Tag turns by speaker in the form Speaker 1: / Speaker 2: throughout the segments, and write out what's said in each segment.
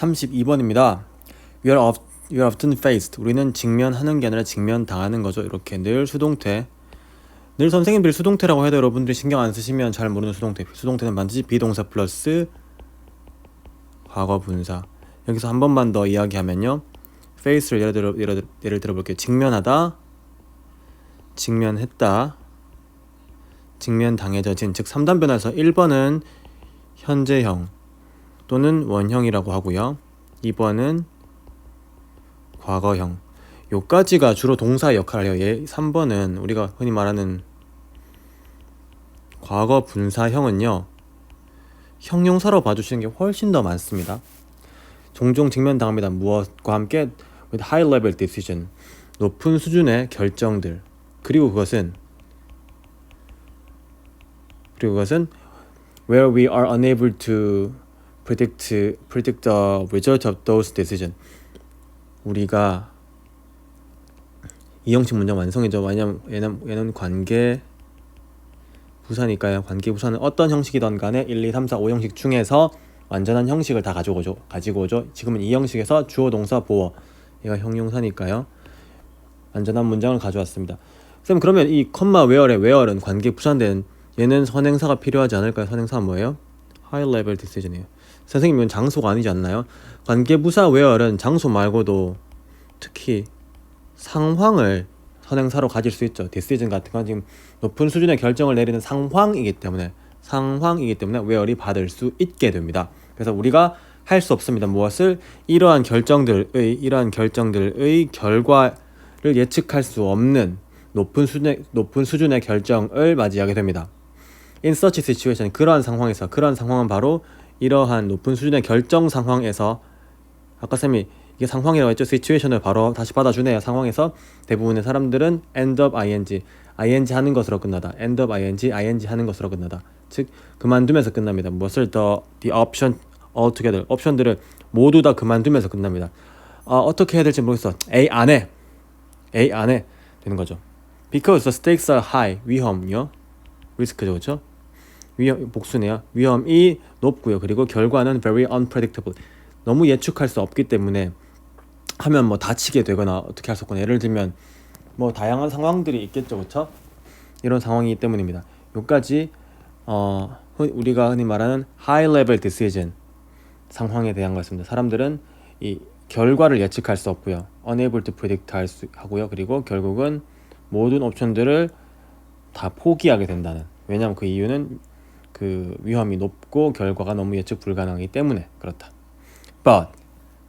Speaker 1: 32번입니다. We are, of, we are often faced. 우리는 직면하는 게 아니라 직면당하는 거죠. 이렇게 늘 수동태. 늘 선생님들이 수동태라고 해도 여러분들이 신경 안 쓰시면 잘 모르는 수동태. 수동태는 반드시 비동사 플러스 과거 분사. 여기서 한 번만 더 이야기하면요. face를 예를 들어 예를, 들- 예를 들어 볼게요. 직면하다. 직면했다. 직면 당해져진 즉 3단 변화에서 1번은 현재형 또는 원형이라고 하고요. 2번은 과거형. 요까지가 주로 동사 역할을 해요. 얘 3번은 우리가 흔히 말하는 과거 분사형은요. 형용사로 봐주시는 게 훨씬 더 많습니다. 종종 직면당합니다. 무엇과 함께 with high level decision 높은 수준의 결정들 그리고 그것은 그리고 그것은 where we are unable to predict predict the result of those decision. 우리가 이 형식 문장 완성이죠. 왜냐면 얘는, 얘는 관계 부사니까요. 관계 부사는 어떤 형식이든 간에 1, 2, 3, 4, 5 형식 중에서 완전한 형식을 다 가지고 오죠. 가지고 오죠. 지금은 이 형식에서 주어 동사 보어 얘가 형용사니까요. 완전한 문장을 가져왔습니다. 쌤 그러면 이 컴마 웨어의 웨어는 관계 부사인데 얘는 선행사가 필요하지 않을까요? 선행사가 뭐예요? High decision이에요. 선생님 이건 장소가 아니지 않나요? 관계부사 웨어는 장소 말고도 특히 상황을 선행사로 가질 수 있죠. decision 같은 건 지금 높은 수준의 결정을 내리는 상황이기 때문에 상황이기 때문에 웨어리 받을 수 있게 됩니다. 그래서 우리가 할 수 없습니다. 무엇을 이러한 결정들의 이러한 결정들의 결과를 예측할 수 없는 높은 수준의 높은 수준의 결정을 맞이하게 됩니다. In such situation 그러한 상황에서 그러한 상황은 바로 이러한 높은 수준의 결정 상황에서 아까 쌤이 이게 상황이라고 했죠. situation을 바로 다시 받아주네요. 상황에서 대부분의 사람들은 end up ing, ing 하는 것으로 끝나다. end up ing, ing 하는 것으로 끝나다. 즉 그만두면서 끝납니다. 무엇을 더 the option altogether 옵션들을 모두 다 그만두면서 끝납니다. 아, 어떻게 해야 될지 모르겠어. A 안에 A 안에 되는 거죠. Because the stakes are high 위험요 리스크죠, 그렇죠? 위험 복수네요. 위험이 높고요. 그리고 결과는 very unpredictable. 너무 예측할 수 없기 때문에 하면 뭐 다치게 되거나 어떻게 할 수 없거나 예를 들면 뭐 다양한 상황들이 있겠죠, 그렇죠? 이런 상황이기 때문입니다. 여기까지 어 흔- 우리가 흔히 말하는 high level decision 상황에 대한 거였습니다. 사람들은 이 결과를 예측할 수 없고요, unable to predict 할 수 하고요. 그리고 결국은 모든 옵션들을 다 포기하게 된다는. 왜냐하면 그 이유는 그 위험이 높고 결과가 너무 예측 불가능하기 때문에 그렇다. But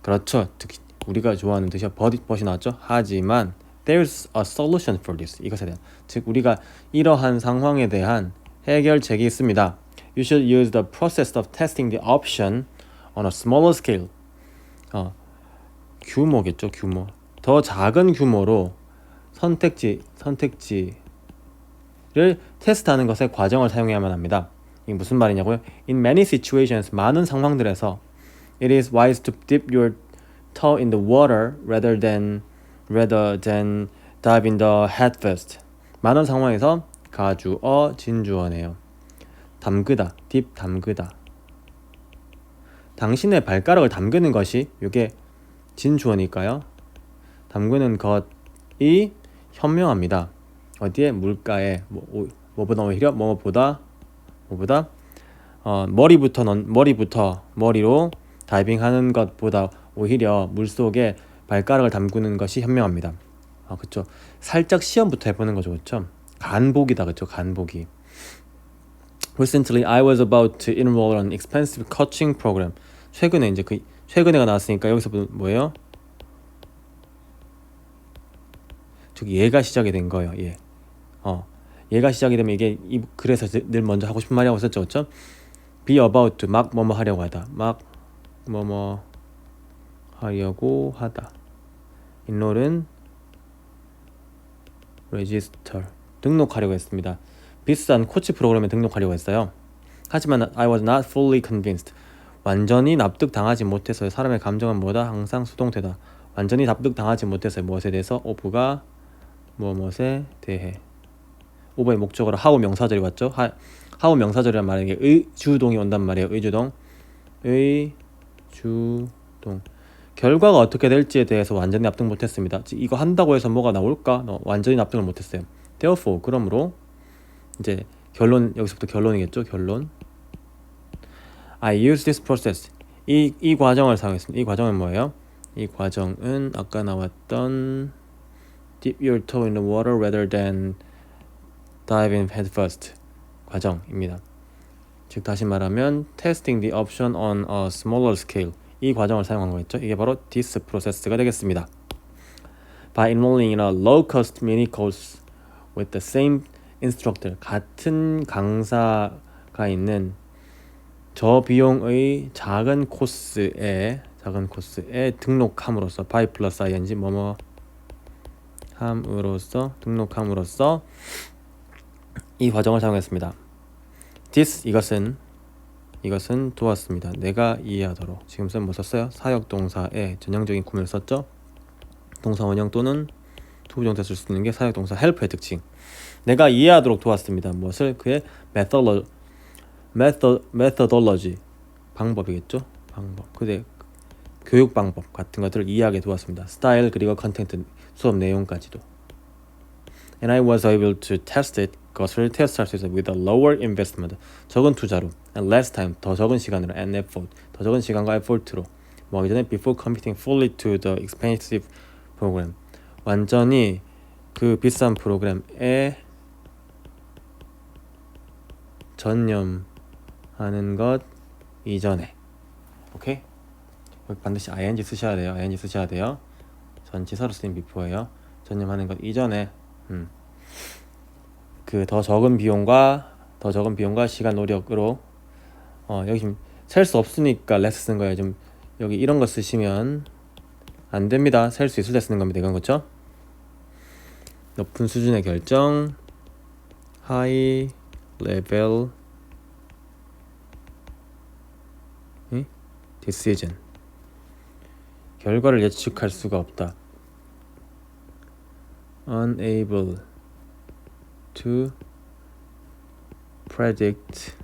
Speaker 1: 그렇죠. 특히 우리가 좋아하는 뜻이야. but, but이 나왔죠. 하지만 there's a solution for this. 이것에 대한 즉 우리가 이러한 상황에 대한 해결책이 있습니다. You should use the process of testing the option on a smaller scale. 어, 규모겠죠. 규모. 더 작은 규모로 선택지 선택지를 테스트하는 것의 과정을 사용해야만 합니다. 이게 무슨 말이냐고요? In many situations, 많은 상황들에서 it is wise to dip your toe in the water rather than rather than dive in the head first. 많은 상황에서 가주어 진주어네요. 담그다, dip 담그다. 당신의 발가락을 담그는 것이 이게 진주어니까요. 담그는 것이 현명합니다. 어디에 물가에 뭐, 오- 뭐보다 오히려 뭐보다 뭐보다 어, 머리부터 넌 머리부터 머리로 다이빙하는 것보다 오히려 물 속에 발가락을 담그는 것이 현명합니다. 아 그렇죠. 살짝 시험부터 해보는 거죠, 그렇죠? 간보기다, 그렇죠? 간보기. Recently, I was about to enroll an expensive coaching program. 최근에 이제 그 최근에가 나왔으니까 여기서 뭐- 뭐예요? 저기 얘가 시작이 된 거예요. 얘. 어. 얘가 시작이 되면 이게 이 그래서 늘 먼저 하고 싶은 말이라고 썼죠, 그렇죠? be about to 막 뭐뭐 하려고 하다. 막 뭐뭐 하려고 하다. enroll은 register 등록하려고 했습니다. 비싼 코치 프로그램에 등록하려고 했어요. 하지만 I was not fully convinced. 완전히 납득당하지 못해서요. 사람의 감정은 뭐다? 항상 수동태다. 완전히 납득당하지 못해서요. 무엇에 대해서? 오브가 무엇에 대해. 오버의 목적으로 하우 명사절이 왔죠. 하, 하우 명사절이란 말은 이게 의주동이 온단 말이에요. 의주동. 의주동 동 결과가 어떻게 될지에 대해서 완전히 납득 못했습니다. 즉, 이거 한다고 해서 뭐가 나올까? 너 완전히 납득을 못했어요. Therefore, 그러므로 이제 결론 여기서부터 결론이겠죠. 결론. I use this process. 이, 이 과정을 사용했습니다. 이 과정은 뭐예요? 이 과정은 아까 나왔던 dip your toe in the water rather than dive in head first 과정입니다. 즉 다시 말하면 testing the option on a smaller scale 이 과정을 사용한 거겠죠. 이게 바로 this process가 되겠습니다. By enrolling in a low-cost mini course with the same instructor 같은 강사가 있는 저비용의 작은 코스에 작은 코스에 등록함으로써 by 플러스 ing 뭐뭐 함으로써 등록함으로써 이 과정을 사용했습니다. this 이것은 이것은 도왔습니다. 내가 이해하도록 지금 쌤뭐 썼어요? 사역 동사에 전형적인 구문을 썼죠. 동사 원형 또는 투부정사 쓸 수 있는 게 사역 동사 help의 특징. 내가 이해하도록 도왔습니다. 무엇을 그의 methodolo, method, methodology 방법이겠죠. 방법. 그의 교육 방법 같은 것들을 이해하게 도왔습니다. 스타일 그리고 컨텐트 수업 내용까지도. And I was able to test it. 그것을 테스트할 수 있어요. With a lower investment. 적은 투자로. And less time. 더 적은 시간으로. And effort. 더 적은 시간과 effort로. 뭐 하기 전에 before committing fully to the expensive program. 완전히 그 비싼 프로그램에 전념하는 것 이전에. 오케이? 반드시 ing 쓰셔야 돼요. ing 쓰셔야 돼요. 전치사로 쓰인 before예요. 전념하는 것 이전에 음. 그 더 적은 비용과 더 적은 비용과 시간 노력으로 어 여기 지금 셀 수 없으니까 less 쓴 거예요. 좀 여기 이런 거 쓰시면 안 됩니다. 셀 수 있을 때 쓰는 겁니다. 이건 그렇죠? 높은 수준의 결정 high level 이? decision 결과를 예측할 수가 없다. unable to predict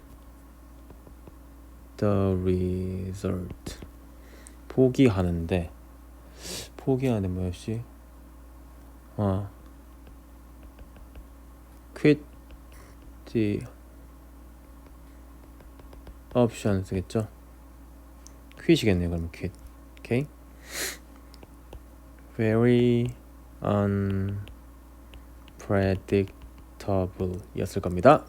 Speaker 1: the result. 포기하는데 포기하는데 뭐였지? 어 quit the option 쓰겠죠? quit이겠네요 그러면 quit 오케이 very unpredictable 였을 겁니다